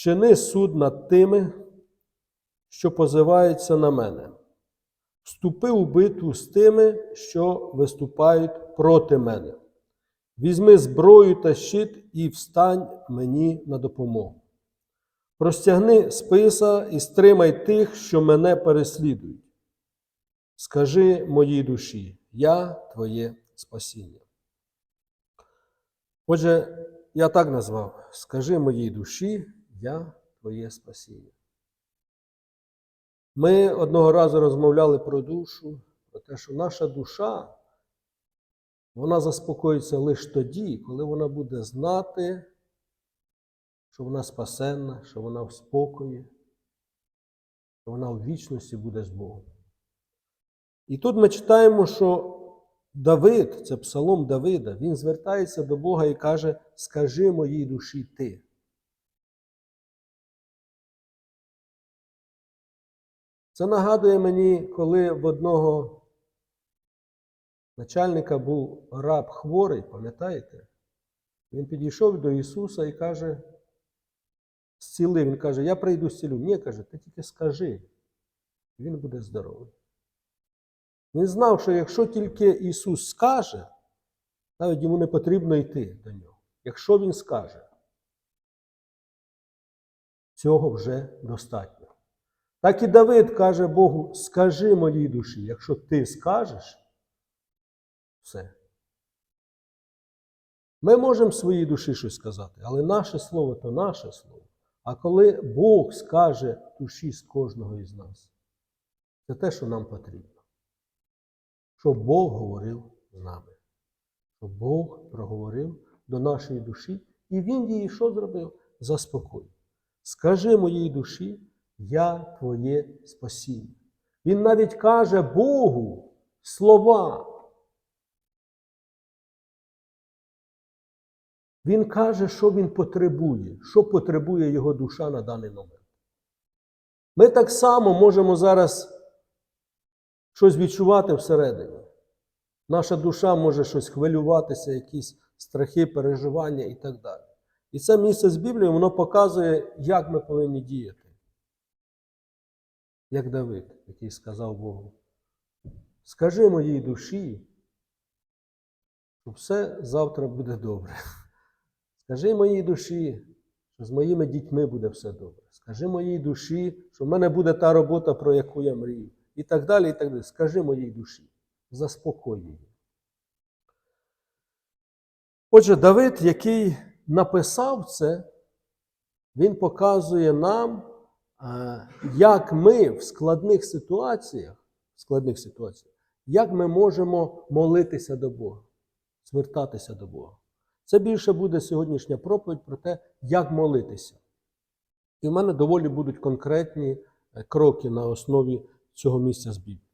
Вчини суд над тими, що позиваються на мене. Вступи у битву з тими, що виступають проти мене. Візьми зброю та щит і встань мені на допомогу. Простягни списа і стримай тих, що мене переслідують. Скажи моїй душі, я твоє спасіння. Отже, я так назвав: Скажи моїй душі, я твоє спасіння. Ми одного разу розмовляли про душу, про те, що наша душа, вона заспокоїться лише тоді, коли вона буде знати, що вона спасенна, що вона в спокої, що вона в вічності буде з Богом. І тут ми читаємо, що Давид, це псалом Давида, він звертається до Бога і каже: Скажи моїй душі ти. Це нагадує мені, коли в одного начальника був раб хворий, пам'ятаєте? Він підійшов до Ісуса і каже, зціли. Він каже, я прийду зцілю. Ні, каже, ти тільки скажи, він буде здоровий. Він знав, що якщо тільки Ісус скаже, навіть йому не потрібно йти до нього. Якщо Він скаже, цього вже достатньо. Так і Давид каже Богу: скажи моїй душі, якщо ти скажеш, все. Ми можемо своїй душі щось сказати, але наше слово то наше слово. А коли Бог скаже душі з кожного із нас, це те, що нам потрібно. Щоб Бог говорив з нами. Щоб Бог проговорив до нашої душі, і Він її що зробив? Заспокоїв. Скажи моїй душі, я твоє спасіння. Він навіть каже Богу слова. Він каже, що він потребує, що потребує його душа на даний момент. Ми так само можемо зараз щось відчувати всередині. Наша душа може щось хвилюватися, якісь страхи, переживання і так далі. І це місце з Біблією, воно показує, як ми повинні діяти. Як Давид, який сказав Богу: Скажи моїй душі, що все завтра буде добре. Скажи моїй душі, що з моїми дітьми буде все добре. Скажи моїй душі, що в мене буде та робота, про яку я мрію. І так далі, і так далі. Скажи моїй душі, заспокой її. Отже, Давид, який написав це, він показує нам, як ми в складних ситуаціях, в складних ситуаціях, як ми можемо молитися до Бога, звертатися до Бога. Це більше буде сьогоднішня проповідь про те, як молитися. І в мене доволі будуть конкретні е, кроки на основі цього місця з Біблії.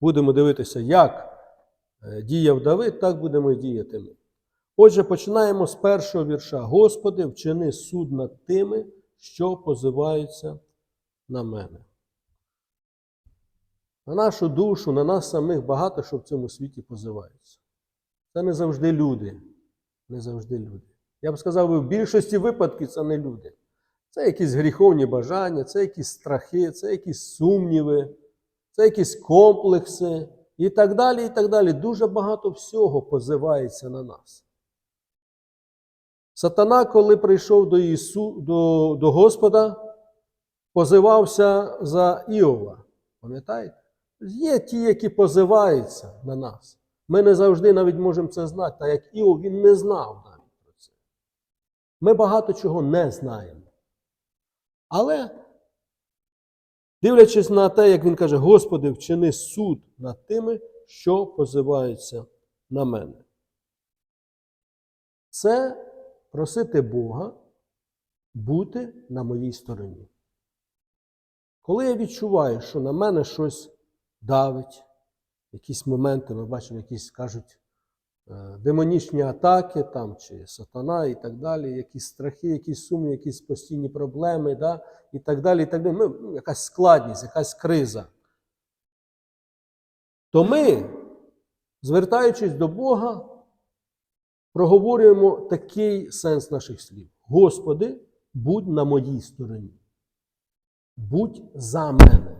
Будемо дивитися, як е, діяв Давид, так будемо і діяти ми. Отже, починаємо з першого вірша. Господи, вчини суд над тими, що позиваються на мене. На нашу душу, на нас самих багато що в цьому світі позиваються. Це не завжди люди. Не завжди люди. Я б сказав, в більшості випадків це не люди. Це якісь гріховні бажання, це якісь страхи, це якісь сумніви, це якісь комплекси і так далі. і так далі. Дуже багато всього позивається на нас. Сатана, коли прийшов до Ісу, до, до Господа, позивався за Іова. Пам'ятаєте? Є ті, які позиваються на нас. Ми не завжди навіть можемо це знати, так як Іов він не знав навіть про це. Ми багато чого не знаємо. Але, дивлячись на те, як він каже, Господи, вчини суд над тими, що позиваються на мене. Це просити Бога бути на моїй стороні. Коли я відчуваю, що на мене щось давить, якісь моменти, ми бачимо, якісь кажуть е, демонічні атаки там, чи сатана і так далі, якісь страхи, якісь сумні, якісь постійні проблеми, да, і так далі. і так далі. Ну, якась складність, якась криза. То ми, звертаючись до Бога, проговорюємо такий сенс наших слів. Господи, будь на моїй стороні. Будь за мене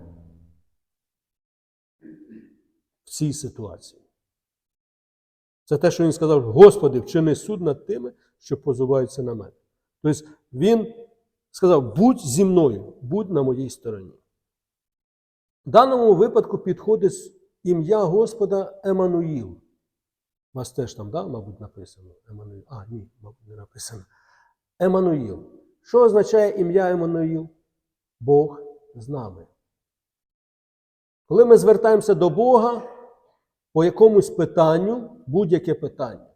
в цій ситуації. Це те, що він сказав: Господи, вчини суд над тими, що позиваються на мене. Тобто він сказав: будь зі мною, будь на моїй стороні. В даному випадку підходить ім'я Господа Еммануїл. У вас теж там, да, мабуть, написано Еммануїл. А, ні, мабуть, не написано. Еммануїл. Що означає ім'я Еммануїл? Бог з нами. Коли ми звертаємося до Бога по якомусь питанню, будь-яке питання,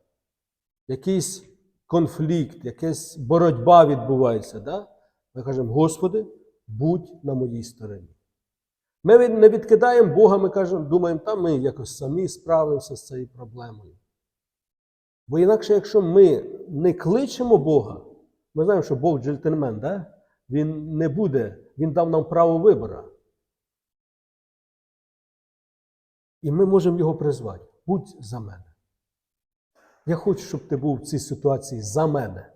якийсь конфлікт, якась боротьба відбувається, да? ми кажемо, Господи, будь на моїй стороні. Ми не відкидаємо Бога, ми кажемо, думаємо, там ми якось самі справимося з цією проблемою. Бо інакше, якщо ми не кличемо Бога, ми знаємо, що Бог джентльмен, да? він не буде, він дав нам право вибору. І ми можемо його призвати. Будь за мене. Я хочу, щоб ти був в цій ситуації за мене,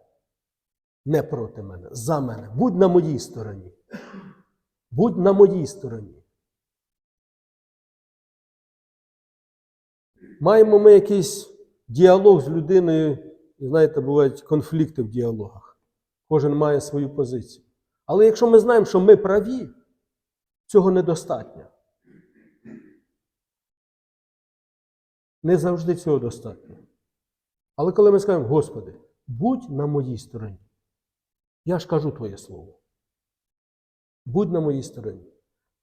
не проти мене, за мене. Будь на моїй стороні. Будь на моїй стороні. Маємо ми якийсь діалог з людиною, знаєте, бувають конфлікти в діалогах. Кожен має свою позицію. Але якщо ми знаємо, що ми праві, цього недостатньо. Не завжди цього достатньо. Але коли ми скажемо, Господи, будь на моїй стороні, я ж кажу Твоє Слово. Будь на моїй стороні.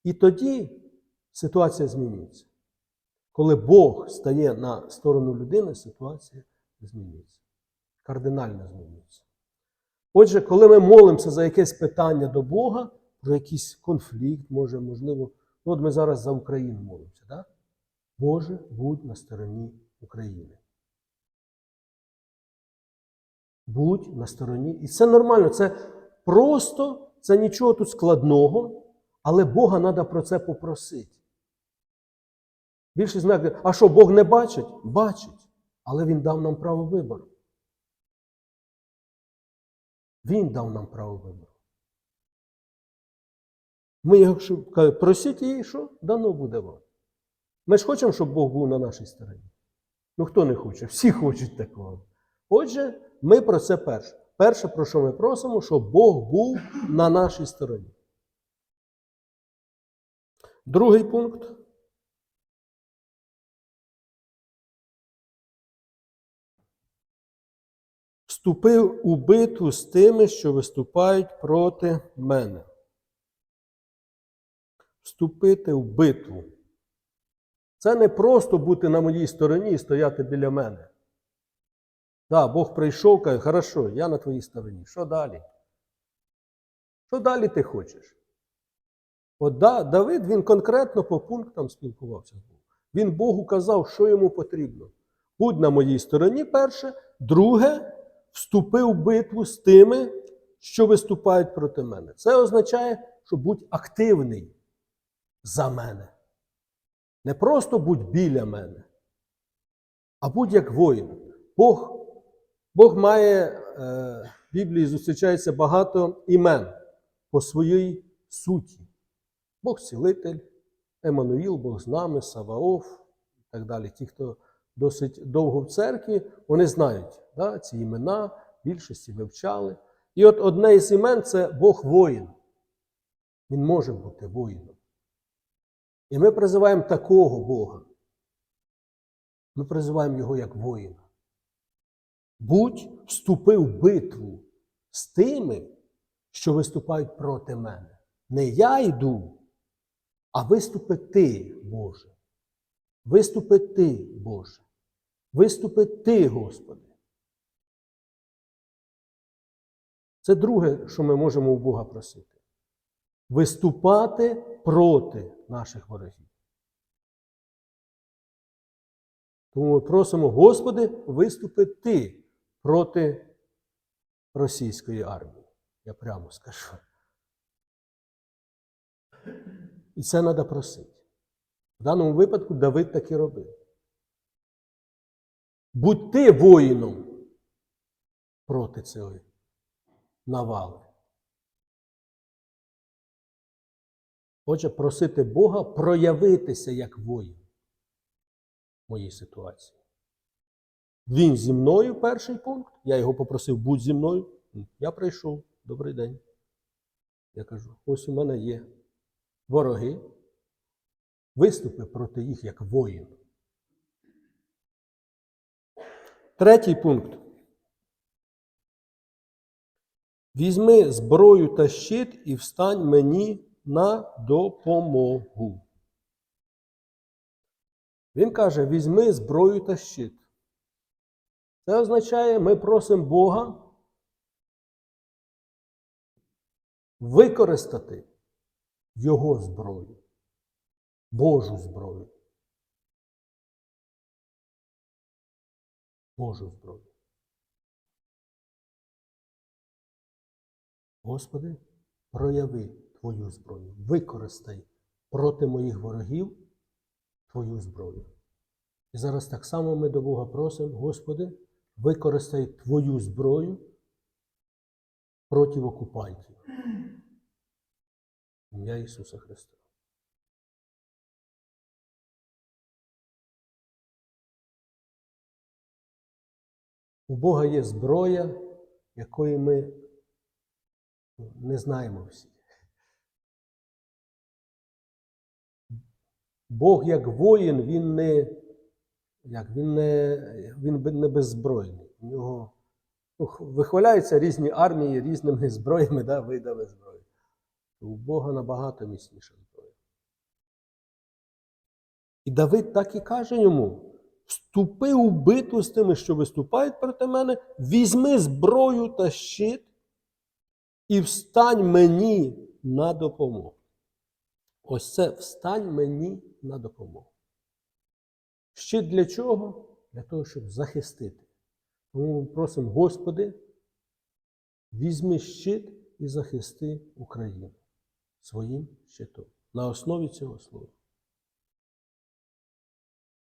І тоді ситуація змінюється. Коли Бог стає на сторону людини, ситуація змінюється. Кардинально змінюється. Отже, коли ми молимося за якесь питання до Бога, про якийсь конфлікт, може, можливо, ну от ми зараз за Україну молимося, так? Боже, будь на стороні України. Будь на стороні. І це нормально, це просто, це нічого тут складного, але Бога треба про це попросити. Більшість знає, а що, Бог не бачить? Бачить. Але Він дав нам право вибору. Він дав нам право вибору. Ми його просіть її, що дано буде вам. Ми ж хочемо, щоб Бог був на нашій стороні. Ну хто не хоче? Всі хочуть такого. Отже, ми про це перше. Перше, про що ми просимо, щоб Бог був на нашій стороні. Другий пункт. Вступив у битву з тими, що виступають проти мене. Вступити в битву. Це не просто бути на моїй стороні і стояти біля мене. Так, Бог прийшов, каже, хорошо, я на твоїй стороні. Що далі? Що далі ти хочеш? От да, Давид він конкретно по пунктам спілкувався з Богом. Він Богу казав, що йому потрібно. Будь на моїй стороні, перше. Друге, вступив в битву з тими, що виступають проти мене. Це означає, що будь активний за мене. Не просто будь біля мене, а будь як воїн. Бог, Бог має, е, в Біблії зустрічається багато імен по своїй суті. Бог цілитель, Еммануїл, Бог з нами, Саваоф і так далі. Ті, хто досить довго в церкві, вони знають да, ці імена, більшості вивчали. І от одне із імен це Бог воїн. Він може бути воїном. І ми призиваємо такого Бога. Ми призиваємо його як воїна. Будь вступи в битву з тими, що виступають проти мене. Не я йду, а виступи ти, Боже. Виступи ти, Боже. Виступи ти, Господи. Це друге, що ми можемо у Бога просити. Виступати проти наших ворогів. Тому ми просимо, Господи, виступи ти проти російської армії. Я прямо скажу. І це треба просити. В даному випадку Давид так і робив. Будь ти воїном проти цієї навали. Отже, просити Бога проявитися як воїн в моїй ситуації. Він зі мною перший пункт. Я його попросив, будь зі мною. Я прийшов. Добрий день. Я кажу: ось у мене є вороги. Виступи проти їх як воїн. Третій пункт. Візьми зброю та щит і встань мені на допомогу. Він каже: візьми зброю та щит. Це означає, ми просимо Бога використати Його зброю, Божу зброю. Божу зброю. Господи, прояви Твою зброю, використай проти моїх ворогів Твою зброю. І зараз так само ми до Бога просимо, Господи, використай Твою зброю проти окупантів. Ім'я Ісуса Христа. У Бога є зброя, якої ми ну, не знаємо всі. Бог як воїн, він не, як, він не, він не беззбройний. У нього ну, вихваляються різні армії різними зброями, да, видами зброї. У Бога набагато міцніша зброя. І Давид так і каже йому: вступи у битву з тими, що виступають проти мене, візьми зброю та щит і встань мені на допомогу. Ось це встань мені на допомогу. Щит для чого? Для того, щоб захистити. Тому ми просимо, Господи, візьми щит і захисти Україну своїм щитом на основі цього слова.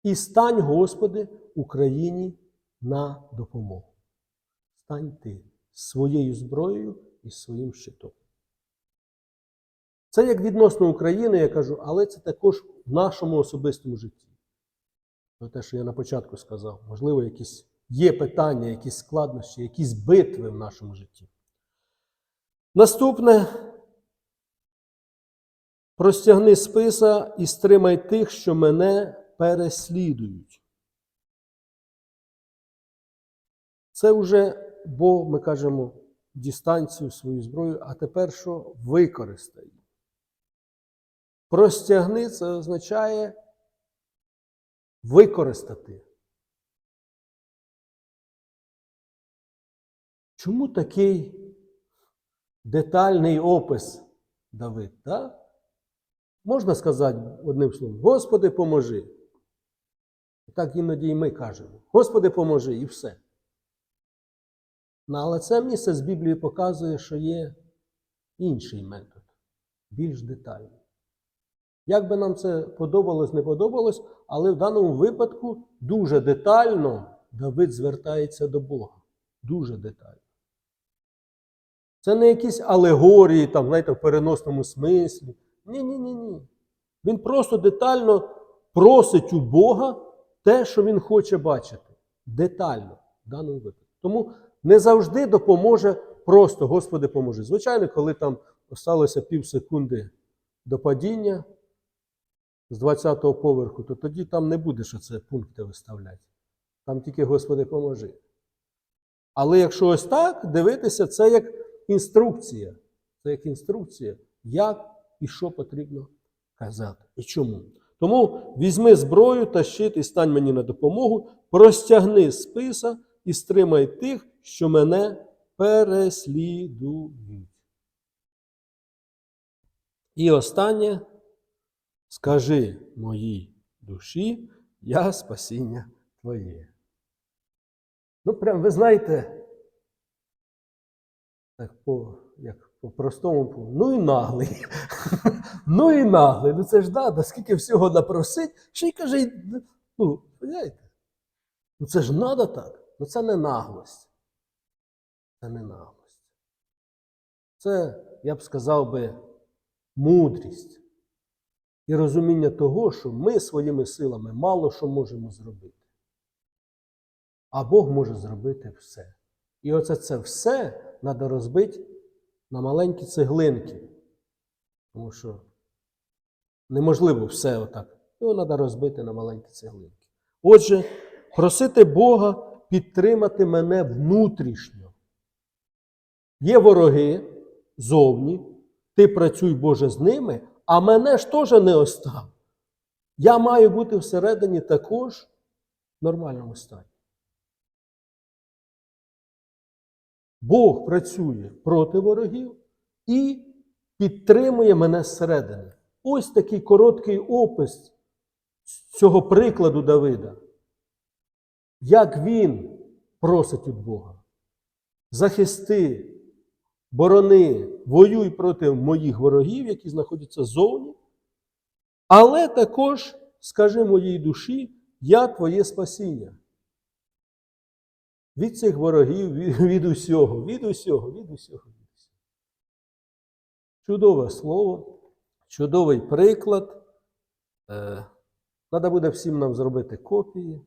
І стань, Господи, Україні на допомогу. Стань ти своєю зброєю і своїм щитом. Це як відносно України, я кажу, але це також в нашому особистому житті. Про те, що я на початку сказав, можливо, якісь є питання, якісь складнощі, якісь битви в нашому житті. Наступне. Простягни списа і стримай тих, що мене переслідують. Це вже, бо ми кажемо, дистанцію свою зброю, а тепер що використай. Простягни це означає використати. Чому такий детальний опис Давид? Так? Можна сказати одним словом, Господи, поможи. Так іноді і ми кажемо: Господи, поможи, і все. Але це місце з Біблії показує, що є інший метод, більш детальний. Як би нам це подобалось, не подобалось, але в даному випадку дуже детально Давид звертається до Бога. Дуже детально. Це не якісь алегорії, там, знаєте, в переносному смислі. Ні, ні, ні, ні. Він просто детально просить у Бога те, що він хоче бачити. Детально в даному випадку. Тому не завжди допоможе просто Господи поможи. Звичайно, коли там осталося пів секунди до падіння з 20-го поверху, то тоді там не буде, що це пункти виставляти. Там тільки Господи поможи. Але якщо ось так дивитися, це як інструкція. Це як інструкція, як і що потрібно казати. І чому? Тому візьми зброю та щит і стань мені на допомогу, простягни списа і стримай тих, що мене переслідують. І останнє, скажи моїй душі, я спасіння твоє. Ну, прям ви знаєте, так по, як по-простому, ну і наглий. ну і наглий. Ну це ж да, скільки всього напросить, ще й каже, ну, розумієте? Ну це ж надо так. Ну це не наглость. Це не наглость. Це, я б сказав би, мудрість. і розуміння того, що ми своїми силами мало що можемо зробити. А Бог може зробити все. І оце це все треба розбити на маленькі цеглинки. Тому що неможливо все отак. Його треба розбити на маленькі цеглинки. Отже, просити Бога підтримати мене внутрішньо. Є вороги зовні, ти працюй, Боже, з ними, а мене ж теж не остав. Я маю бути всередині також в нормальному стані. Бог працює проти ворогів і підтримує мене зсередини. Ось такий короткий опис цього прикладу Давида. Як він просить від Бога. Захисти, борони, воюй проти моїх ворогів, які знаходяться ззовні, але також скажи моїй душі, я твоє спасіння. Від цих ворогів, від, від усього, від усього, від усього. Чудове слово, чудовий приклад. Треба буде всім нам зробити копії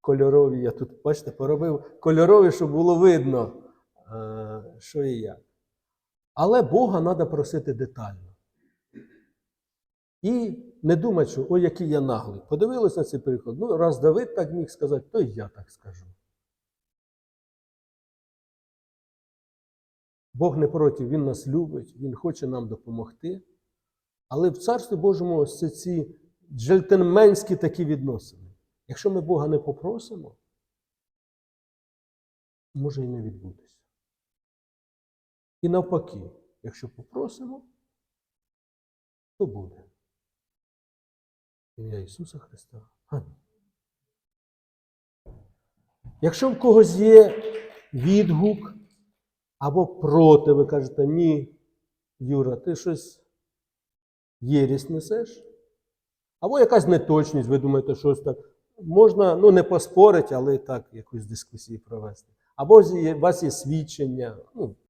кольорові. Я тут, бачите, поробив кольорові, щоб було видно, е, що і як. Але Бога треба просити детально. І не думати, що ой, який я наглий. Подивились на цей приклад. Ну, раз Давид так міг сказати, то і я так скажу. Бог не проти, Він нас любить, Він хоче нам допомогти. Але в Царстві Божому це ці джентльменські такі відносини. Якщо ми Бога не попросимо, може і не відбутися. І навпаки, якщо попросимо, то буде. Ім'я Ісуса Христа. Амінь. Якщо в когось є відгук або проти, ви кажете, ні, Юра, ти щось єрість несеш? Або якась неточність, ви думаєте, щось так. Можна, ну, не поспорити, але так якусь дискусію провести. Або у вас є свідчення, ну,